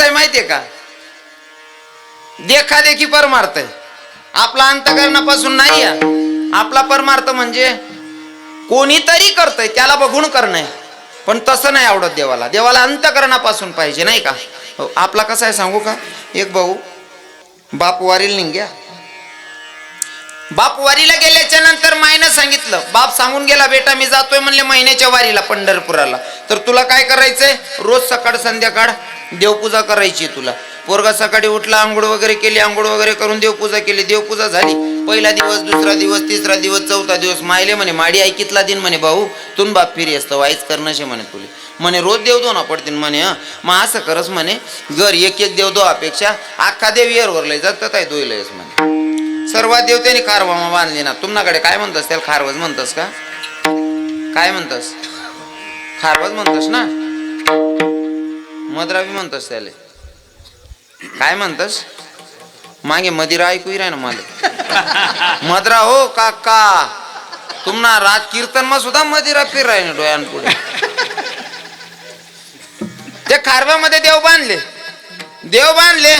आहे माहितीये का? देखादेखी परमार्थ आपला अंतकरणापासून नाही आपला परमार्थ म्हणजे कोणीतरी करतय त्याला बघून करणं पण तसं नाही आवडत देवाला. देवाला अंतकरणापासून पाहिजे नाही का? हो, आपला कसा आहे सांगू का? एक भाऊ बाप वारील निघ्या बाप वारीला गेल्याच्यानंतर मायनं सांगितलं बाप सांगून गेला बेटा मी जातोय म्हणले महिन्याच्या वारीला पंढरपुराला. तर तुला काय करायचंय? रोज सकाळ संध्याकाळ देवपूजा करायची तुला. पोरगा सकाळी उठला आंघोळ वगैरे केली आंघोळ वगैरे करून देवपूजा केली. देवपूजा झाली. पहिला दिवस दुसरा दिवस तिसरा दिवस चौथा दिवस मायले म्हणे माडी ऐकितला दिन म्हणे भाऊ? तुन बाप फिरी असतं वाईच करणशे म्हणे तुले. म्हणे रोज देव दोन पडतील म्हणे हं. मग असं करस म्हणे घर एक एक देव दो अपेक्षा अख्खा देव येरवर लय जात काय दोयलयस म्हणे. सर्वात देव त्यांनी खारवा बांधली ना. तुम्हाकडे काय म्हणतस त्याला खारवज म्हणतस का? काय म्हणतस? खारवज म्हणतस ना? मदरावी म्हणतस त्याले. काय म्हणतस? मागे मदिरा ऐकू राय ना मला. मद्रा हो काका. तुम्हाला रात कीर्तन मा सुद्धा मदिरा फिर राही ना डोळ्यांपुढे. त्या खारव्यामध्ये देव बांधले. देव बांधले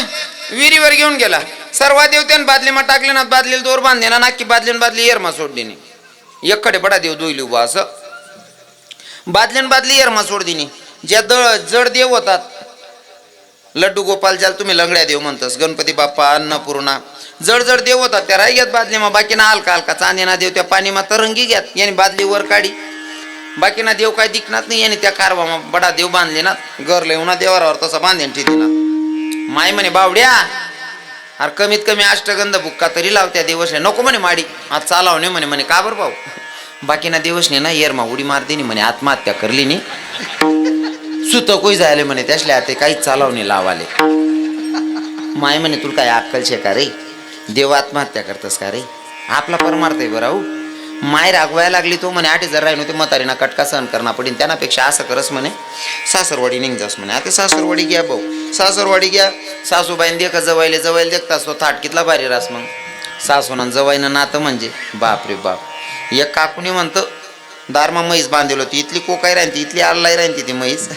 विहिरीवर घेऊन गेला. सर्व देव त्यानं बादलीमा टाकले ना बादलीला दोर बांधले ना नाकी बादलीन बादली येरमा सोडली नाही एककडे बडा देव दोईली उभा असं. बादलीन बादली येरमा सोडदिनी. ज्या दळ जड देव होतात लड्डू गोपाल ज्याला तुम्ही लंगड्या देव म्हणतस गणपती बाप्पा अन्नपूर्णा जड जड देव होतात त्या राहिग्यात बादली मग बाकी ना हलका हलका चांदीना देव त्या पाणीमा तरंगी घ्यात याने बादली वर काढी. बाकी ना देव काय दिखणार नाही याने त्या कारवा बडा देव बांधले ना घर लिहून देवारावर तसा बांधेन ठेवी ना माय म्हणे बावड्या अरे कमीत कमी अष्टगंध बुक्का तरी लावत्या दिवसने. नको म्हणे माडी. आज चालाव नाही म्हणे म्हणे का बरं भाऊ? बाकीना दिवसने ना येरमा उडी मारते नी म्हणे आत्महत्या करली नी सुत कोई जायले म्हणे त्यासले आता काहीच चालाव नाही लावाले. माय म्हणे तुला काय अक्कल शे का रे? देव आत्महत्या करतस का रे? आपला परमार्थ आहे बराऊ माय रागवायला लागली तो म्हणे आठ हजार राही नव्हते म्हातारीना कटका सहन करणं पडीन. त्यानापेक्षा असं करस म्हणे सासरवाडी निघ जास म्हणे. आता सासरवाडी घ्या भाऊ. सासरवाडी घ्या. सासूबाईन देखा जवायले जवायला देखतास तो थाट कितला भारी रास मग. सासून जवाईनं नातं म्हणजे. बाप रे बाप. एक काकूने म्हणतं दारमा म्हैस बांधेल होती इथली कोकाई राहते इथली आल्लाई राहते ती म्हैस.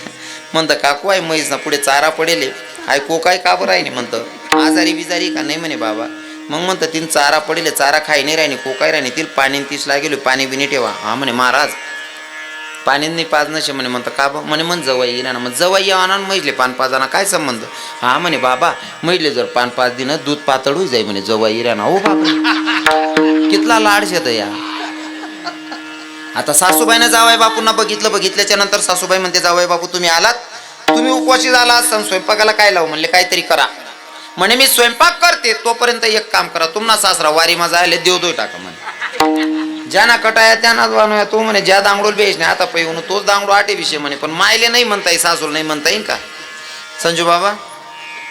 म्हणतं काकू आहे म्हैस ना पुढे चारा पडेल आय कोकाई का बरं आहे? म्हणतं आजारी बिजारी का नाही म्हणे बाबा. मग म्हणतं तिने चारा पडेल चारा खाई नाही राहिनी कोकाय राहिनी तिला पाणी तिसला गेलो पाणी बिनी ठेवा. हा म्हणे महाराज पाणी पाज नसे म्हणे म्हणतं का बा? म्हणे म्हण जवाई येणार ना मग जवाई यावा ना म्हैसले पान पाजाना काय संबंध? हा म्हणे बाबा म्हटले जर पान पाच दिन दूध पातळ होई जाई म्हणे जवाई येणार हो बाबा कितला लाड शेत या. आता सासूबाईनं जावाय बापूंना बघितलं बघितल्याच्या नंतर सासूबाई म्हणते जावाय बापू तुम्ही आलात? तुम्ही उपवाशी झाला असताना स्वयंपाकाला काय लावू? म्हणले काहीतरी करा. म्हणे मी स्वयंपाक करते तोपर्यंत एक काम करा. तुम्हाला सासरा वारी माझा आले देव दोय टाका म्हणे. ज्यांना कटाया त्यांनाच बनवूया तू म्हणे ज्या दांगडूल बेच नाही आता पै तोच दांगडो आटे विषय म्हणे. पण मायले नाही म्हणता येईल सासूला नाही म्हणता येईल का? संजू बाबा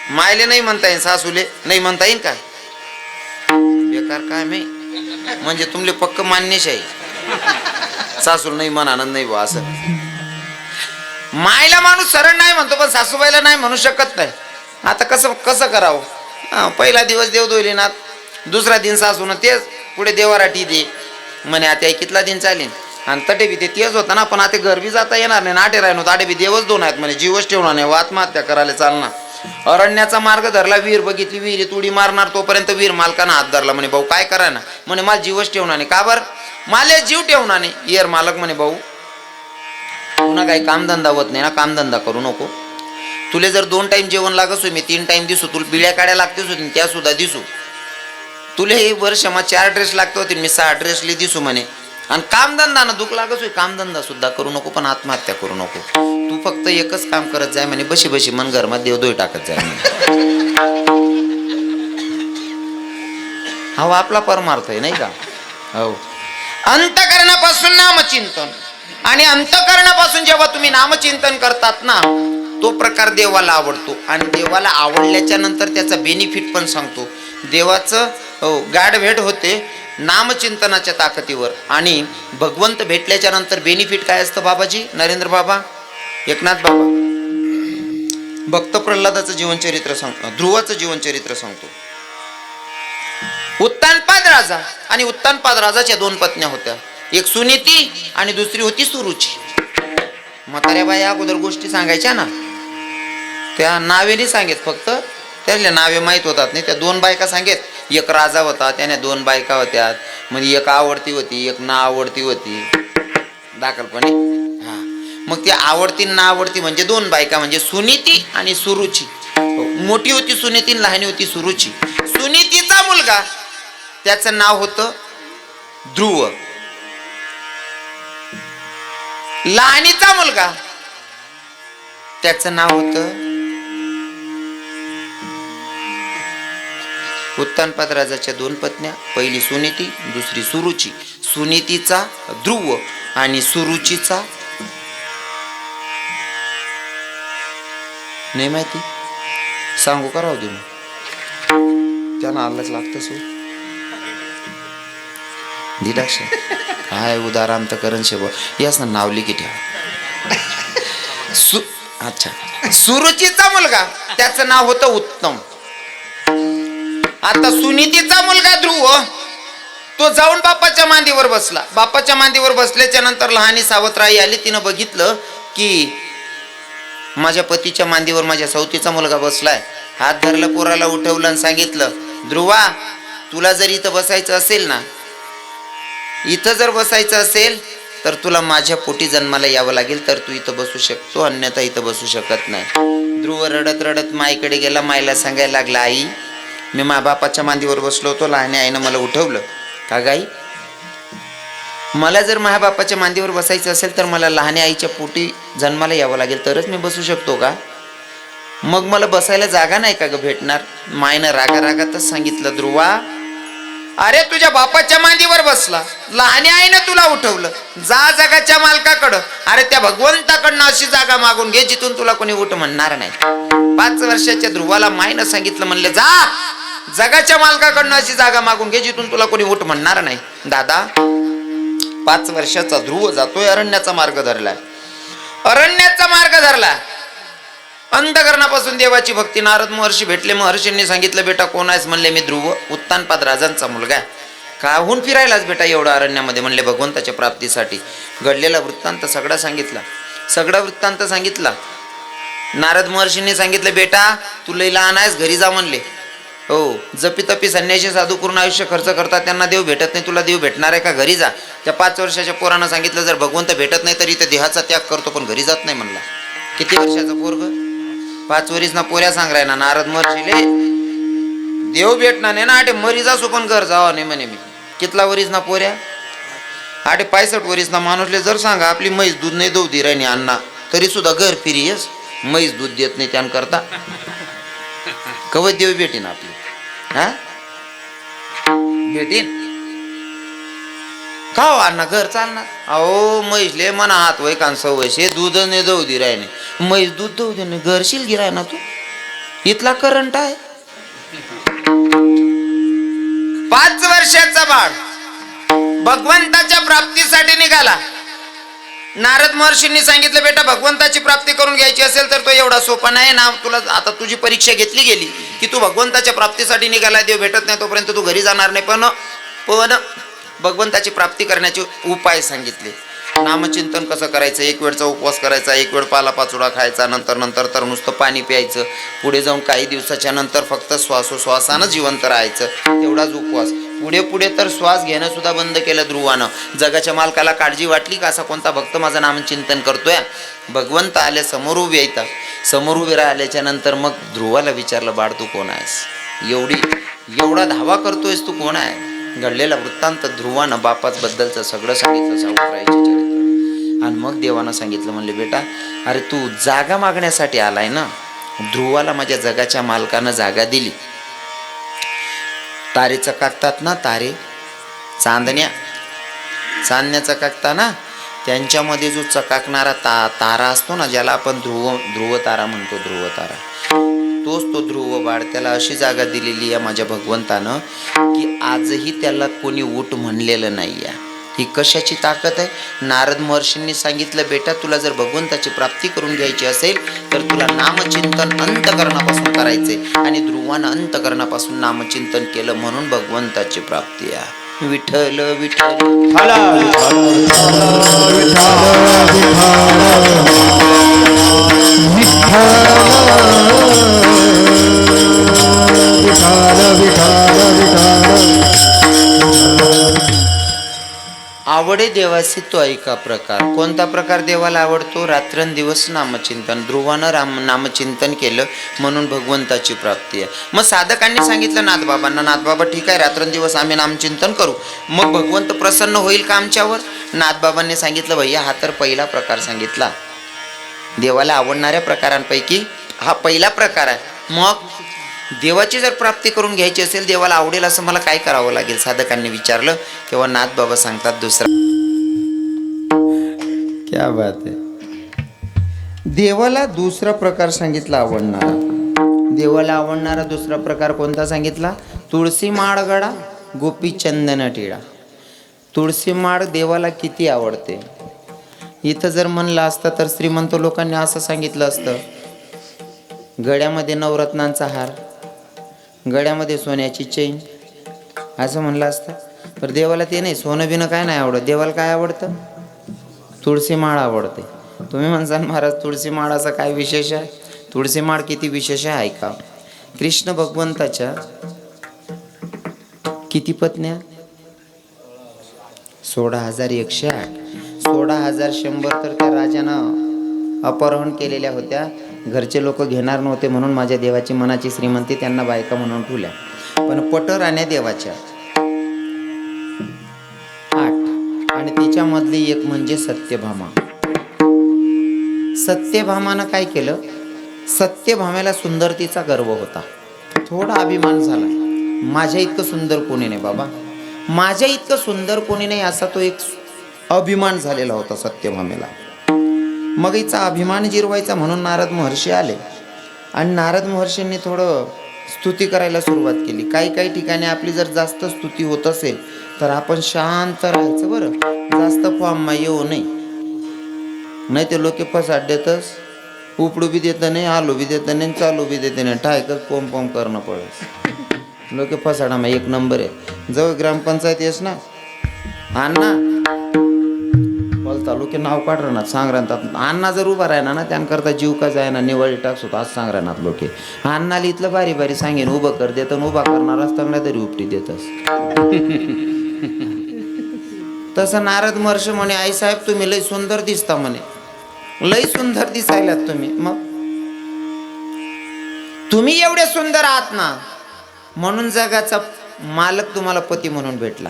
मायले नाही म्हणता येईल सासूले नाही म्हणता येईल का? बेकार काय मी? म्हणजे तुमले पक्क मान्यश आहे. सासूला नाही म्हणा नाही बा असं. मायला माणूस सरळ नाही म्हणतो पण सासूबाईला नाही म्हणू शकत नाही. आता कसं कसं करावं? पहिला दिवस देव ना दुसरा दिन सासून तेच पुढे देवाराठी दे. म्हणे आता कितला दिन चालेल? आणि तटे बी ते तेच होता ना पण आता घर बी जाता येणार नाही. नाटे राहिनो ताटे बी देवच दोन आहेत म्हणे. जीवच ठेवणार नाही. आत्महत्या करायला चालणार. अरण्याचा मार्ग धरला वीर बघितली विहिरीत तुडी मारणार तोपर्यंत वीर मालकानं हात धरला म्हणे भाऊ काय करा ना? म्हणे मला जीवच ठेवणार नाही. का बरं? माले जीव ठेवणार नाही. येर मालक म्हणे भाऊ पुन्हा काही कामधंदा होत नाही ना कामधंदा करू नको. तुले जर दोन टाइम जेवण लागत मी तीन टाइम दिसू. तुला बिळ्या काड्या लागतेच होती त्या सुद्धा दिसू. तुले हे वर्ष मग चार ड्रेस लागते होते मी सहा ड्रेसले दिसू म्हणे. आणि कामधंदा ना दुःख लागत होई कामधंदा सुद्धा करू नको पण आत्महत्या करू नको. तू फक्त एकच काम करत जाय म्हणे बशी बशी मन घरमध्ये देवदोय टाकत जाय हो हा आपला परमार्थ आहे नाही का? हो. अंतकरणापासून नामचिंतन. आणि अंतकरणापासून जेव्हा तुम्ही नामचिंतन करतात ना तो प्रकार देवाला आवडतो. आणि देवाला आवडल्याच्या नंतर त्याचा बेनिफिट पण सांगतो. देवाचं हो, भेट होते नामचिंतनाच्या ताकदीवर. आणि भगवंत भेटल्याच्या नंतर बेनिफिट काय असतं बाबाजी? नरेंद्र बाबा? एकनाथ बाबा? भक्त प्रल्हादाचं जीवनचरित्र सांगतो ध्रुवाचं जीवनचरित्र सांगतो. उत्तानपाद राजा. आणि उत्तानपाद राजाच्या दोन पत्न्या होत्या. एक सुनीती आणि दुसरी होती सुरुची. म्हाताऱ्या बाई अगोदर गोष्टी सांगायच्या ना. त्या नावेने सांगेत फक्त. त्यातल्या नावे माहीत होतात नाही. त्या दोन बायका सांगेत. एक राजा होता त्याने दोन बायका होत्या. म्हणजे एक आवडती होती एक ना आवडती होती दाखलपणे हा. मग ती आवडती ना आवडती म्हणजे दोन बायका म्हणजे सुनीती आणि सुरुची. मोठी होती सुनीती लहानी होती सुरुची. सुनीतीचा मुलगा. त्याचं नाव होतं ध्रुव. लहानीचा मुलगा. त्याचं नाव होतं उत्तानपाद राजाच्या दोन पत्न्या पहिली सुनीती दुसरी सुरुची. सुनीतीचा ध्रुव आणि सुरुचीचा नाही माहिती? सांगू का राहू दे मग? त्यांना आल्लाच लागतं सो दिलाक्ष काय उदाहरण तर करण शेब यास ना नावली की ठेवा. सु अच्छा. सुरुचीचा मुलगा. त्याचं नाव होतं उत्तम. आता सुनीतीचा मुलगा ध्रुव हो. तो जाऊन बापाच्या मांदीवर बसला. बापाच्या मांदीवर बसल्याच्या नंतर लहानी सावत्राई आली. तिनं बघितलं की माझ्या पतीच्या मांदीवर माझ्या सवतीचा मुलगा बसलाय. हात धरलं पोराला उठवलं आणि सांगितलं ध्रुवा तुला जर इथं बसायचं असेल ना इथं जर बसायचं असेल तर तुला माझ्या पोटी जन्माला यावं लागेल. तर तू इथं बसू शकतो अन्यथा इथं बसू शकत नाही. ध्रुव रडत रडत माईकडे गेला. माईला सांगायला लागला आई मी माबापाच्या मांदीवर बसलो होतो लहान आईनं मला उठवलं. का गाई? मला जर महाबापाच्या मांदीवर बसायचं असेल तर मला लहान आईच्या पोटी जन्माला यावं लागेल तरच मी बसू शकतो का? मग मला बसायला जागा नाही का ग भेटणार? मायनं रागा रागातच सांगितलं ध्रुवा. अरे तुझ्या बापाच्या मांदीवर बसला. लहानी आईनं तुला उठवलं. जा जगाच्या मालकाकडं. अरे त्या भगवंताकडनं अशी जागा मागून घे जिथून तुला कोणी उठ म्हणणार नाही. पाच वर्षाच्या ध्रुवाला मायनं सांगितलं म्हणलं जा! जगाच्या मालकाकडनं अशी जागा मागून घे जिथून तुला कोणी उठ म्हणणार नाही. दादा पाच वर्षाचा ध्रुव जातोय अरण्याचा मार्ग धरलाय. अरण्याचा मार्ग धरला अंधकरणापासून देवाची भक्ती नारद महर्षी भेटले. महर्षींनी सांगितलं बेटा कोण आहेस? म्हणले मी ध्रुव उत्तानपाद राजांचा मुलगा आहे. काहून फिरायलाच बेटा एवढा अरण्यामध्ये? म्हणले भगवंताच्या प्राप्तीसाठी. घडलेला वृत्तांत सगळा सांगितला. सगळा वृत्तांत सांगितला. नारद महर्षींनी सांगितलं बेटा तू लय लहान आहेस घरी जा म्हणले. हो जपी तपी संन्याशी साधू करून आयुष्य खर्च करतात त्यांना देव भेटत नाही तुला देव भेटणार आहे का? घरी जा. त्या पाच वर्षाच्या पोरानं सांगितलं जर भगवंत भेटत नाही तरी इथे देहाचा त्याग करतो पण घरी जात नाही म्हणला. किती वर्षाचं पोरग? पाच वरीस ना पोऱ्या सांग ना नारद मरशिले देव भेटणार नाही ना आठे मरी जासो पण घर जावा नाही म्हणे मी. कितला वरीस ना पोऱ्या? आठे पायसठ वरीस ना माणूसले जर सांगा आपली म्हैस दूध नाही देऊ दी राणी अण्णा. तरी सुद्धा घर फिरी येस. म्हैस दूध देत नाही त्यांकरता कवच देव भेटेन आपली. हा? भेटीन? का अण्णा घर चालणार? अहो म्हैसले मना हात वय कान सवयशे दूध ने जाऊ दे राय म्हैस दूध देऊ दे नाही घरशील गिराय ना तू. इथला करंट आहे. पाच वर्षाचा बाळ. भगवंताच्या प्राप्तीसाठी निघाला. नारद महर्षींनी सांगितलं बेटा भगवंताची प्राप्ती करून घ्यायची असेल तर तो एवढा सोपा नाही ना. तुला आता तुझी परीक्षा घेतली गेली की तू भगवंताच्या प्राप्तीसाठी निघाला. देव भेटत नाही तोपर्यंत तू घरी जाणार नाही. पण पण भगवंताची प्राप्ती करण्याचे उपाय सांगितले. नामचिंतन कसं करायचं? एक वेळचा उपवास करायचा एक वेळ पालापाचोळा खायचा नंतर नंतर तर नुसतं पाणी प्यायचं. पुढे जाऊन काही दिवसाच्या नंतर फक्त श्वासोश्वासानं जिवंत राहायचं. तेवढाच उपवास. पुढे पुढे तर श्वास घेणं सुद्धा बंद केलं ध्रुवानं. जगाच्या मालकाला काळजी वाटली का असा कोणता भक्त माझं नामचिंतन करतोय? भगवंत आले समोर उभे येतात समोर उभे राहिल्याच्या नंतर मग ध्रुवाला विचारलं बाळ तू कोण आहेस? एवढी एवढा धावा करतोयस तू कोण आहे? घडलेला वृत्तांत ध्रुवानं बापाच बद्दलचं सगळं सांगितलं चरित्र आणि मग देवानं सांगितलं म्हणले बेटा अरे तू जागा मागण्यासाठी आलाय ना? ध्रुवाला माझ्या जगाच्या मालकानं जागा दिली. तारे चकाकतात ना तारे? चांदण्या? चांदण्या चकाकता ना त्यांच्यामध्ये जो चकाकणारा ता तारा असतो ना ज्याला आपण ध्रुव ध्रुव तारा म्हणतो ध्रुव तारा. तोच तो ध्रुव बाळ. त्याला अशी जागा दिलेली आहे माझ्या भगवंतानं की आजही त्याला कोणी उठ म्हणलेलं नाही आहे ही कशाची ताकद आहे? नारद महर्षींनी सांगितलं बेटा तुला जर भगवंताची प्राप्ती करून घ्यायची असेल तर तुला नामचिंतन अंतकरणापासून करायचे आणि ध्रुवानं अंतकरणापासून नामचिंतन केलं म्हणून भगवंताची प्राप्ती आहे. विठ्ठल विठ्ठल हाला तो ऐका प्रकार. कोणता प्रकार देवाला आवडतो? रात्रंदिवस नामचिंतन. ध्रुवानं राम नामचिंतन केलं म्हणून भगवंताची प्राप्ती आहे. मग साधकांनी सांगितलं नाथबाबांना नाथबाबा ठीक आहे रात्रंदिवस आम्ही नामचिंतन करू. मग भगवंत प्रसन्न होईल का आमच्यावर? नाथबाबांनी सांगितलं भैया हा तर पहिला प्रकार सांगितला. देवाला आवडणाऱ्या प्रकारांपैकी हा पहिला प्रकार आहे. मग देवाची जर प्राप्ती करून घ्यायची असेल देवाला आवडेल असं मला काय करावं लागेल? साधकांनी विचारलं तेव्हा नाथ बाबा सांगतात दुसरा. क्या बात आहे. देवाला दुसरा प्रकार सांगितला आवडणारा. देवाला आवडणारा दुसरा प्रकार कोणता सांगितला? तुळशी माळ गडा गोपी चंदन टिळा तुळशी माळ देवाला किती आवडते? इथं जर म्हणलं असतं तर श्रीमंत लोकांनी असं सांगितलं असतं. गळ्यामध्ये नवरत्नांचा हार. गळ्यामध्ये सोन्याची चैन असं म्हणलं असतं. तर देवाला ते नाही सोनं बिनं काय नाही आवडत. देवाला काय आवडतं? तुळशी माळ आवडते. तुम्ही म्हणसाल महाराज तुळशी माळाचा काय विशेष आहे? तुळशी माळ किती विशेष आहे ऐका. कृष्ण भगवंताच्या किती पत्न्या? सोळा हजार एकशे आठ. सोळा हजार शंभर तर त्या राजानं अपहरण केलेल्या होत्या. घरचे लोक घेणार नव्हते म्हणून माझ्या देवाची मनाची श्रीमंती त्यांना बायका म्हणून ठेवल्या. पण पटराण्या देवाच्या आठ आणि तिच्यामधली एक म्हणजे सत्यभामा. सत्यभामानं काय केलं? सत्यभामेला सुंदरतेचा गर्व होता. थोडा अभिमान झाला. माझ्या इतकं सुंदर कोणी नाही बाबा. माझ्या इतकं सुंदर कोणी नाही असा तो एक अभिमान झालेला होता सत्यभामेला. मग हिचा अभिमान जिरवायचा म्हणून नारद महर्षी आले. आणि नारद महर्षींनी थोडं स्तुती करायला सुरुवात केली. काही काही ठिकाणी आपली जर जास्त स्तुती होत असेल तर आपण शांत राहायचं बरं. जास्त फॉर्ममा येऊ नये. नाही ते लोक फसाड देतच उपडू बी देत नाही आलू बी देत नाही चालू बी देत नाही ठायकच पोम पोम करणं पडस. लोक फसाडामा एक नंबर आहे. जवळ ग्रामपंचायत येस ना? अण्णा तालुके नाव काढ राहणार सांग राहतात अण्णा जर उभा राहणार ना त्यांकरता जीव का जायना निवळी टाकसो आज सांग राहणार लोके अण्णाला इथलं बारी बारी सांगेन उभं कर देत उभा करणार असताना तरी उपटी देतस. तसं नारद महर्ष म्हणे आई साहेब तुम्ही लय सुंदर दिसता म्हणे. लय सुंदर दिसायलात तुम्ही. मग? तुम्ही एवढे सुंदर आहात ना म्हणून जगाचा मालक तुम्हाला पती म्हणून भेटला.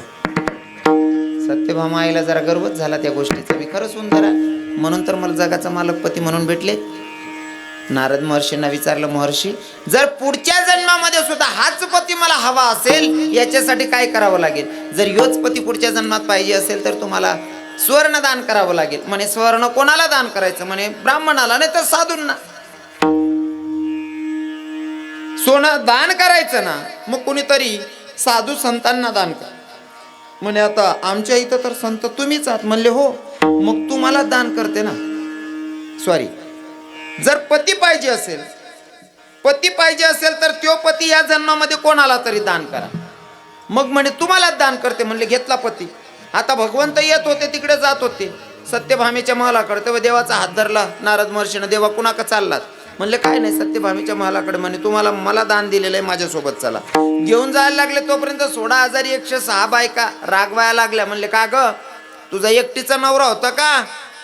सत्यभामा आईला जरा गर्वच झाला त्या गोष्टीचा. मी खरं सुंदर आहे. म्हणून तर मला जगाचा मालक पती म्हणून भेटले. नारद महर्षींना विचारलं महर्षी जर पुढच्या जन्मामध्ये सुद्धा हाच पती मला हवा असेल याच्यासाठी काय करावं लागेल? जर योच पती पुढच्या जन्मात पाहिजे असेल तर तुम्हाला स्वर्ण दान करावं लागेल. म्हणे स्वर्ण कोणाला दान करायचं? म्हणे ब्राह्मणाला नाही तर साधूंना. सोनं दान करायचं ना मग कुणीतरी साधू संतांना दान कर. म्हणे आता आमच्या इथं तर संत तुम्हीच आहात. म्हणले हो मग तुम्हाला दान करते ना. सॉरी जर पती पाहिजे असेल पती पाहिजे असेल तर तो पती या जन्मामध्ये कोणाला तरी दान करा. मग म्हणे तुम्हालाच दान करते. म्हणले घेतला पती. आता भगवंत येत होते तिकडे जात होते. सत्यभामेच्या महालाकडे तेव्हा देवाचा हात धरला. नारद महर्षीनं देवा कुणाका चाललात? म्हणले काय नाही सत्यभामीच्या महालाकडे म्हणे तुम्हाला मला दान दिलेलं आहे माझ्यासोबत चला. घेऊन जायला लागले तोपर्यंत सोळा हजारी एकशे सहा बायका रागवायला लागल्या. म्हणले का ग? तुझा एकटीचा नवरा होता का?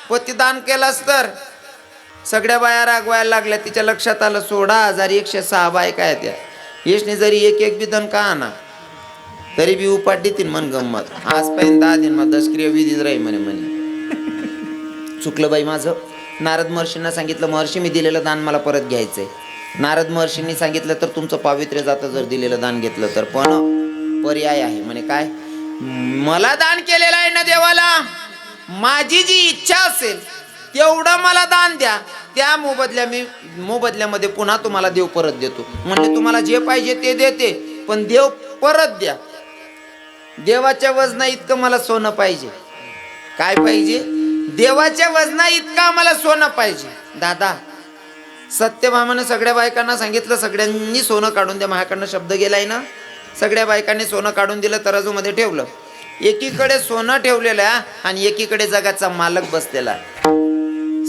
पती दान केलास तर? सगळ्या बाया रागवायला लागल्या. तिच्या लक्षात आलं सोळा हजार एकशे सहा बायका आहेत त्या यशने जरी एक एक बी धन का आणा? तरी बी उपाट देतील मन गंमत. आजपर्यंत दहा दिन मग दशक्रिया विधीच राही म्हणे म्हणे. चुकलं बाई माझं. नारद महर्षींना सांगितलं महर्षी मी दिलेलं दान मला परत घ्यायचंय. नारद महर्षींनी सांगितलं तर तुमचं पावित्र्य जातं जर दिलेलं दान घेतलं तर. पण पर्याय आहे. म्हणे काय? मला दान केलेलं आहे ना देवाला. माझी जी इच्छा असेल तेवढं मला दान द्या. त्या मोबदल्या मी मोबदल्यामध्ये पुन्हा तुम्हाला देव परत देतो. म्हणजे तुम्हाला जे पाहिजे ते देते पण देव परत द्या. देवाच्या वजना इतकं मला सोनं पाहिजे. काय पाहिजे? देवाच्या वजना इतकं आम्हाला सोनं पाहिजे. दादा सत्यभामानं सगळ्या बायकांना सांगितलं सगळ्यांनी सोनं काढून द्या. माझ्याकडनं शब्द गेलाय ना? सगळ्या बायकांनी सोनं काढून दिलं तराजूमध्ये ठेवलं. एकीकडे सोनं ठेवलेलं आहे आणि एकीकडे जगाचा मालक बसलेला. आहे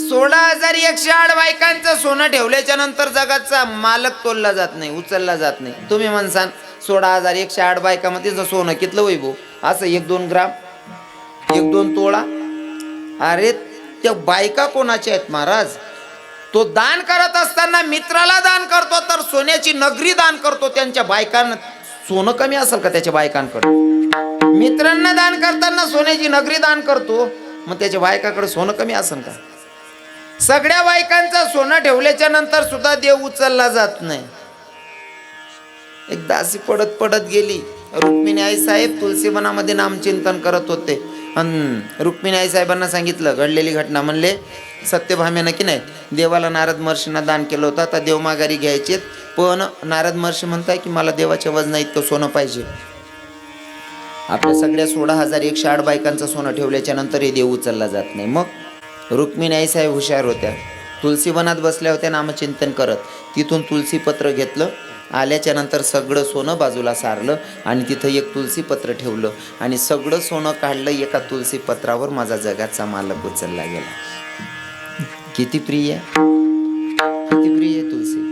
सोळा हजार एकशे आठ बायकांचं सोनं ठेवल्याच्या नंतर जगाचा मालक तोलला जात नाही उचलला जात नाही. तुम्ही म्हणसान सोळा हजार एकशे आठ बायकामध्ये सोनं कितलं वैभव असं एक दोन ग्राम एक दोन तोळा अरे त्या बायका कोणाच्या आहेत महाराज? तो दान करत असताना मित्राला दान करतो तर सोन्याची नगरी दान करतो. त्यांच्या बायकांना सोनं कमी असेल का त्याच्या बायकांकडे? मित्रांना दान करताना सोन्याची नगरी दान करतो मग त्याच्या बायकाकडे सोनं कमी असेल का? सगळ्या बायकांचं सोनं ठेवल्याच्या नंतर सुद्धा देव उचलला जात नाही. एकदा अशी पडत पडत गेली. रुक्मिणी आई साहेब तुलसीवनामध्ये नामचिंतन करत होते. रुक्मिणी आई साहेबांना सांगितलं घडलेली घटना म्हणले सत्यभाम्यानं की नाही देवाला नारद महर्षींना दान केलं होतं आता देव माघारी घ्यायचे पण नारद महर्षी म्हणताय की मला देवाच्या वजना इतकं सोनं पाहिजे. आपल्या सगळ्या सोळा हजार एकशे आठ बायकांचं सोनं ठेवल्याच्या नंतर हे देव उचलला जात नाही. मग रुक्मिणी आई साहेब हुशार होत्या. तुलसी वनात बसल्या होत्या नामचिंतन करत. तिथून तुलसी पत्र घेतलं आल्याच्यानंतर सगळं सोनं बाजूला सारलं आणि तिथं एक तुलसी पत्र ठेवलं. आणि सगळं सोनं काढलं एका तुलसी पत्रावर माझा जगाचा मालक उचलला गेला. किती प्रिय? किती प्रिय तुलसी.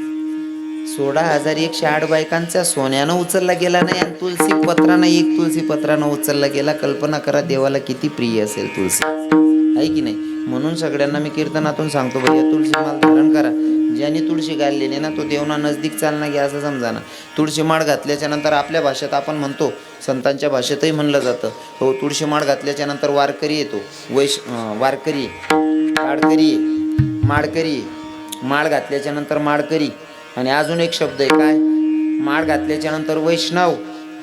सोळा हजार एकशे आठ बायकांचा सोन्यानं उचलला गेला नाही आणि तुलसी पत्रानं एक तुलसी पत्रानं उचलला गेला. कल्पना करा देवाला किती प्रिय असेल तुलसी. आहे की नाही? म्हणून सगळ्यांना मी कीर्तनातून सांगतो भैया तुलसी माल धारण करा. ज्याने तुळशी घाललेली ना तो देवना नजदीक चालना घ्या असं समजा ना तुळशी माळ घातल्याच्या नंतर आपल्या भाषेत आपण म्हणतो संतांच्या भाषेतही म्हणलं जातं. हो तुळशी माळ घातल्याच्या नंतर वारकरी येतो. वैश वारकरी काडकरी माळकरी माळ घातल्याच्या नंतर माळकरी. आणि अजून एक शब्द आहे काय? माळ घातल्याच्या नंतर वैष्णव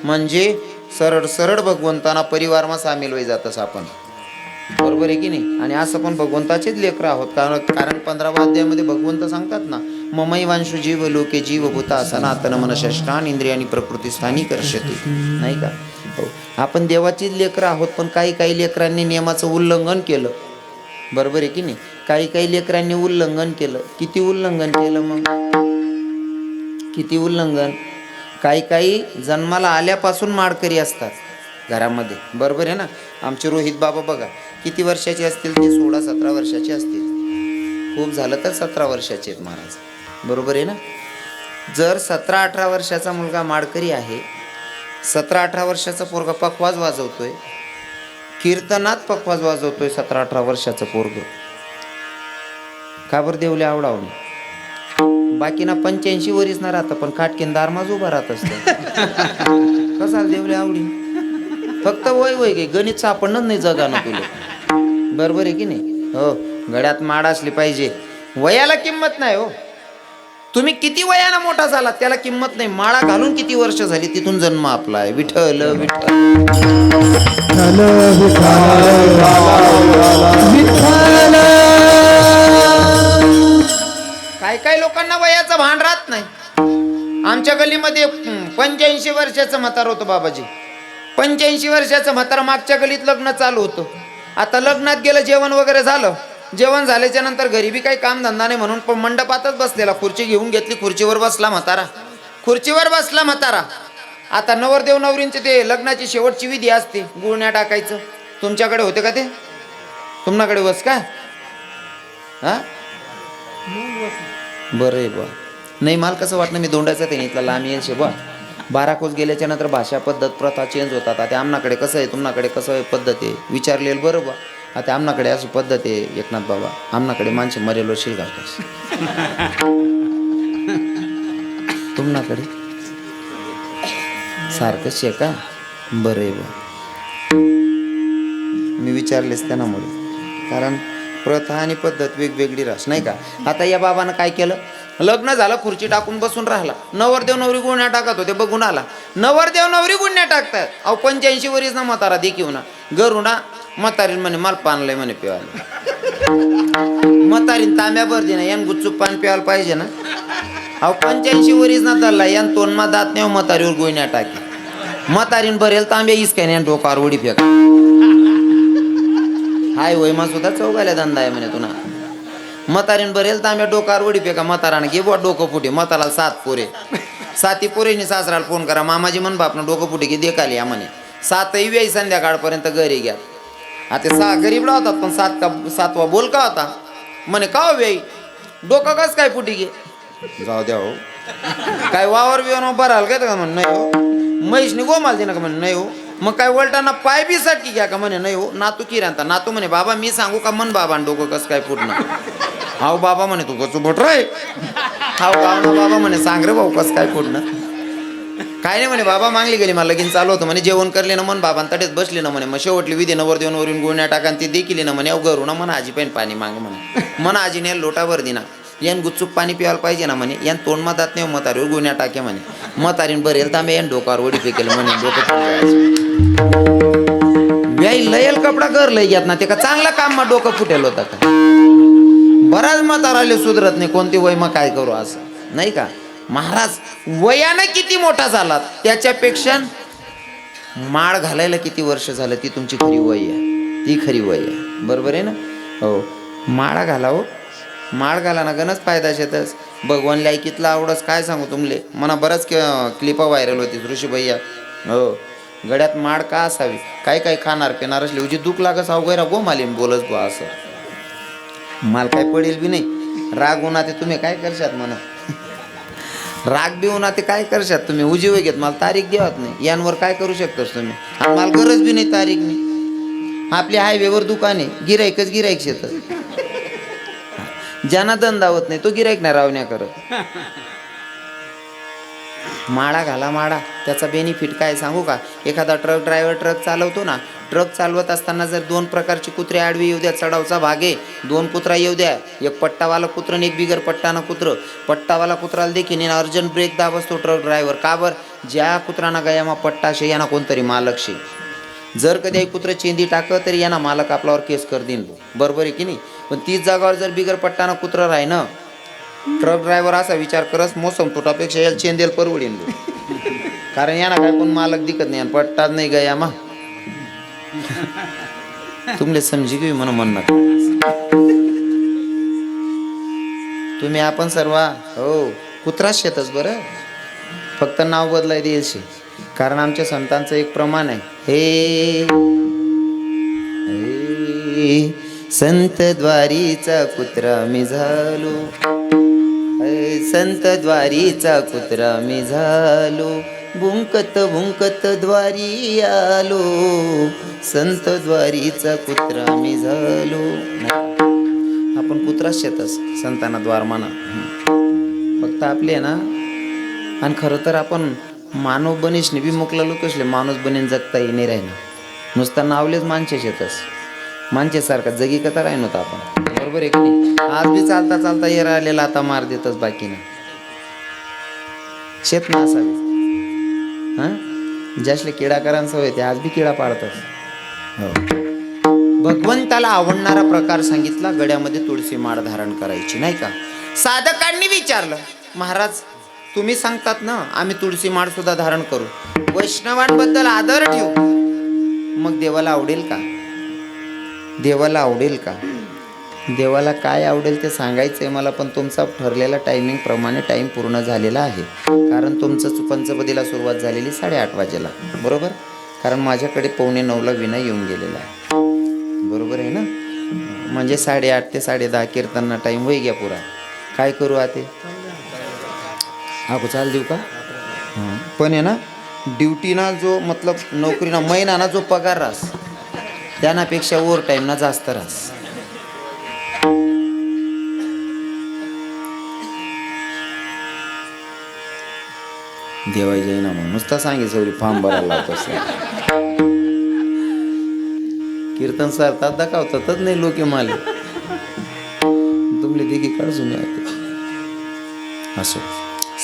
म्हणजे सरळ सरळ भगवंतांना परिवारमा सामील होई जातस आपण. बरोबर आहे की नाही? आणि असं पण भगवंताचेच लेकर आहोत. कारण कारण पंधरावा अध्यायामध्ये भगवंत सांगतात ना ममई वांशु जीव लोके जीव भूता सनातन मन शस्त्रान आणि प्रकृती स्थानी कर्षते. नाही का? हो. आपण देवाचीच लेकरं आहोत पण काही काही लेकरांनी नियमाचं उल्लंघन केलं. बरोबर आहे की नाही? काही काही लेकरांनी उल्लंघन केलं. किती उल्लंघन केलं मग? किती उल्लंघन? काही काही जन्माला आल्यापासून माडकरी असतात घरामध्ये. बरोबर आहे ना? आमचे रोहित बाबा बघा किती वर्षाचे असतील ते सोळा सतरा वर्षाचे असतील. खूप झालं तर सतरा वर्षाचे आहेत महाराज. बरोबर आहे ना? जर सतरा अठरा वर्षाचा मुलगा माडकरी आहे सतरा अठरा वर्षाचा पोरगा पखवाज वाजवतोय कीर्तनात पखवाज वाजवतोय सतरा अठरा वर्षाचं पोरग. का बरं देवले आवडावणे बाकीना पंच्याऐंशी वरीच ना राहतं पण काटकीन दारमाज उभा राहत असतो. कसा देवले आवडी फक्त वय वय गे गणित सापडणं नाही जगानं तुला बरोबर आहे की नाही? हो गळ्यात माड असली पाहिजे. वयाला किंमत नाही हो. तुम्ही किती वयानं मोठा झाला त्याला किंमत नाही. माळा घालून किती वर्ष झाली तिथून जन्म आपला आहे विठ्ठल विठ्ठल. काय काय लोकांना वयाचं भान राहत नाही. आमच्या गलीमध्ये पंच्याऐंशी वर्षाचं म्हातार होतं बाबाजी. पंच्याऐंशी वर्षाचं म्हातार मागच्या गलीत लग्न चालू होतं. आता लग्नात गेलं जेवण वगैरे झालं. जेवण झाल्याच्यानंतर घरी बी काही काम धंदा नाही म्हणून पण मंडपातच बसलेला. खुर्ची घेऊन घेतली खुर्चीवर बसला म्हातारा. खुर्चीवर बसला म्हातारा. आता नवरदेव नवरींचे ते लग्नाची शेवटची विधी असते गुळण्या टाकायचं. तुमच्याकडे होते का ते? तुमच्याकडे बस का? हा? बरं आहे बा नाही माल कसं वाटलं मी दोंडायचा ते इथला लांब येईल बा बारा कोस गेल्याच्यानंतर भाषा पद्धत प्रथा चेंज होतात. आता आमनाकडे कसं आहे? तुमनाकडे कसं आहे? पद्धत. आहे विचारलेलं बरं बा आता आमनाकडे अशी पद्धत आहे एकनाथ बाबा. आमनाकडे माणसे मरेलो शिल घालतात. तुमनाकडे? सारखंच आहे का? बरं आहे बा मी विचारलेच त्यानामुळे कारण प्रथा आणि पद्धत वेगवेगळी राहस नाही का? आता या बाबानं काय केलं? लग्न झालं खुर्ची टाकून बसून राहिला. नवरदेव नवरी गुन्ह्या टाकत होते बघून आला. नवरदेव नवरी गुन्ह्या टाकतात. अहो पंच्याऐंशी वरीस ना म्हातारा देखीव ना गरुणा म्हातारीन म्हणे माल पानलंय म्हणे पिवायला. म्हातारीन तांब्या भर ना यान गुच्चूप पान प्यायला पाहिजे ना. अहो पंच्याऐंशी वरीच ना धरला यान तोंडमा दात नाही म्हातारीवर गुन्ह्या टाकी. म्हातारीन भरेल तांब्या इसकाय यान डोकावर उडी फेका. हाय वय मा सुद्धा चौघाल्या धंदा आहे म्हणे तुना म्हातारीन भरेल तांब्या डोकार वडी पेका म्हातारानं? घे बुवा डोकं फुटे. म्हाताराला सात पोरे. साती पोरेनी सासराला फोन करा. मामाजी म्हण बापनं डोकं फुटे की देखाली या म्हणे. सातही वेळी संध्याकाळपर्यंत घरी घ्या. आता सहा गरीब होतात पण सात का सातवा बोल का होता? म्हणे का हो वेळी डोकं कस काय फुटी घे जाऊ द्या हो. काय वावर बिवर भराल काय का म्हणे? नाही हो. म्हैसनी गोमाल दे ना का म्हणे? नाही हो. मग काय वलटाना पाय बी सटकी घ्या का म्हणे नाही हो नातू की राहता नातू म्हणे बाबा मी सांगू का मन बाबा डोकं कसं काय पूर्ण? हाव बाबा म्हणे तू कसं बोट रे. हाव बाबा म्हणे सांग रे भाऊ कसं काय फुटणं काय नाही म्हणे बाबा मागली गेली मला लगीन चालू होतं म्हणे जेवण करले ना मन बाबा तडेच बसले ना म्हणे मग शेवटली विधी नवर देऊन वरून गुळण्या टाकान ती देखील ना म्हणे अवघरू ना मन आजी पण पाणी मागे म्हणे. मन आजीने लोटावर दिना. यान गुच्चूक पाणी प्यायला पाहिजे ना म्हणे यान तोंड मतात नाही मतारीवर गुन्हा टाके म्हणे. मतारीन बरेल तांबे यान डोकावर ओढी फेकेल म्हणे डोकं व्याई लयल कपडा कर लय घेत ना ते का चांगलं काम मग डोकं फुटेल होता का? बराच म्हातार आले सुधरत नाही कोणती वय मग काय करू असं? नाही का? महाराज वयानं किती मोठा झाला त्याच्यापेक्षा माळ घालायला किती वर्ष झालं? ती तुमची खरी वय आहे. ती खरी वय आहे. बरोबर आहे ना? हो. माळा घाला माळ घाला ना गणच फायदा शेतस. भगवान लायकीतला आवडस काय सांगू तुमले? मना बरंच क्लिपा व्हायरल होती ऋषी भैया. हो. गड्यात माळ का असावी? काय काय खाणार पिणार असले उजी दुख लागस अवघरा गो माली बोलस गो असं. माल काय पडेल बी नाही. राग होणार ते तुम्ही काय करशात म्हणा राग बी होणार ते काय करशात तुम्ही? उजी घेत मला तारीख देवत नाही. यांवर काय करू शकतोस तुम्ही? मला गरज बी नाही तारीख नाही आपली हायवेवर दुकान आहे गिरायकच गिरायक शेतात ज्यांना धंदा होत नाही तो गिराईक नाही रावण्या करत. माळा घाला माळा त्याचा बेनिफिट काय सांगू का? एखादा ट्रक ड्रायव्हर ट्रक चालवतो ना ट्रक चालवत असताना जर दोन प्रकारची कुत्रे आडवी येऊ द्या चढावचा भाग आहे दोन कुत्रा येऊ द्या एक पट्टावाला कुत्र आणि एक बिगर पट्टाना कुत्र. पट्टावाला कुत्राला देखील अर्जंट ब्रेक दाब असतो ट्रक ड्रायव्हर का बर? ज्या कुत्राना गयामा पट्टा शे यांना कोणतरी मालक शे. जर कधी कुत्र चेंदी टाकलं तरी यांना मालक आपल्यावर केस कर देईन. बरोबर आहे की नाही? पण तीच जागावर जर बिगर पट्टाना कुत्रा राही ना ट्रक ड्रायव्हर असा विचार करस मोसम तुटापेक्षा याला चेंदेल परवडीन भाऊ. कारण यांना काय कोण मालक दिकत नाही आणि पट्टाच नाही गया मा तुमले समजी घेऊ म्हणून म्हणणार. तुम्ही आपण सर्व हो कुत्राच शेतच बरं. फक्त नाव बदलाय द्यायचे कारण आमच्या संतांचं एक प्रमाण आहे. हे हे, संत द्वारीचा कुत्रा मी झालो. संत द्वारीचा कुत्रा मी झालो. भुंकत भुंकत द्वारी आलो. संत द्वारीचा कुत्रा मी झालो. आपण कुत्राच शेतच संतांना द्वार माना. फक्त आपले ना. आणि खरं तर आपण मानव बनीस बी मुकला लोक असले माणूस बनीन जगता येणे राहिना. नुसता नावलेच माणसे शेतस माणसेसारखा जगी कथा राही नव्हता आपण. बरोबर आहे की नाही? आज बी चालता चालता हे राहिलेला आता मार देतच बाकीनं. शेत ना असावी. हां? ज्यासले किडाकारांचं सवय ते आज बी किडा पाडतात. हो. भगवंताला आवडणारा प्रकार सांगितला गड्यामध्ये तुळशी माळ धारण करायची नाही का? साधकांनी विचारलं महाराज तुम्ही सांगतात ना आम्ही तुळशी माळ सुद्धा धारण करू. वैष्णवांबद्दल आदर ठेवू. मग देवाला आवडेल का? देवाला आवडेल का? देवाला काय आवडेल ते सांगायचं आहे मला पण तुमचा ठरलेला टायमिंगप्रमाणे प्रमाणे पूर्ण झालेला आहे. कारण तुमचं पंचपदीला सुरुवात झालेली साडेआठ वाजेला बरोबर? कारण माझ्याकडे पावणे नऊला विना येऊन गेलेला आहे. बरोबर आहे ना? म्हणजे साडेआठ ते साडे दहा कीर्तनना टाईम होई घ्या पुरा. काय करू आते? हा चाल देऊ का? पण आहे ना ड्युटीना जो मतलब नोकरीना महिनाना जो पगार रास त्यानापेक्षा ओव्हर टाईमना जास्त रास. देवाई जाईना मग नुसता सांगे सवरी फॉर्म भरायला लावतो कीर्तन सरतात दाखवतातच नाही लोक माले. तुमले देखील काढून असो.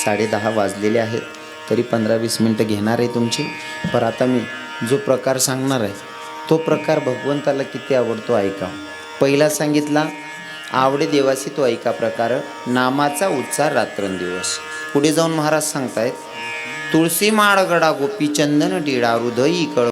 साडे दहा वाजलेले आहेत तरी पंधरा वीस मिनटं घेणार आहे तुमची. पर आता मी जो प्रकार सांगणार आहे तो प्रकार भगवंताला किती आवडतो ऐका. पहिला सांगितला आवडे देवासी तो ऐका प्रकार नामाचा उच्चार रात्रंदिवस. पुढे जाऊन महाराज सांगतायत तुळशी माळगडा गोपी चंदन टिळा हृदयी कळ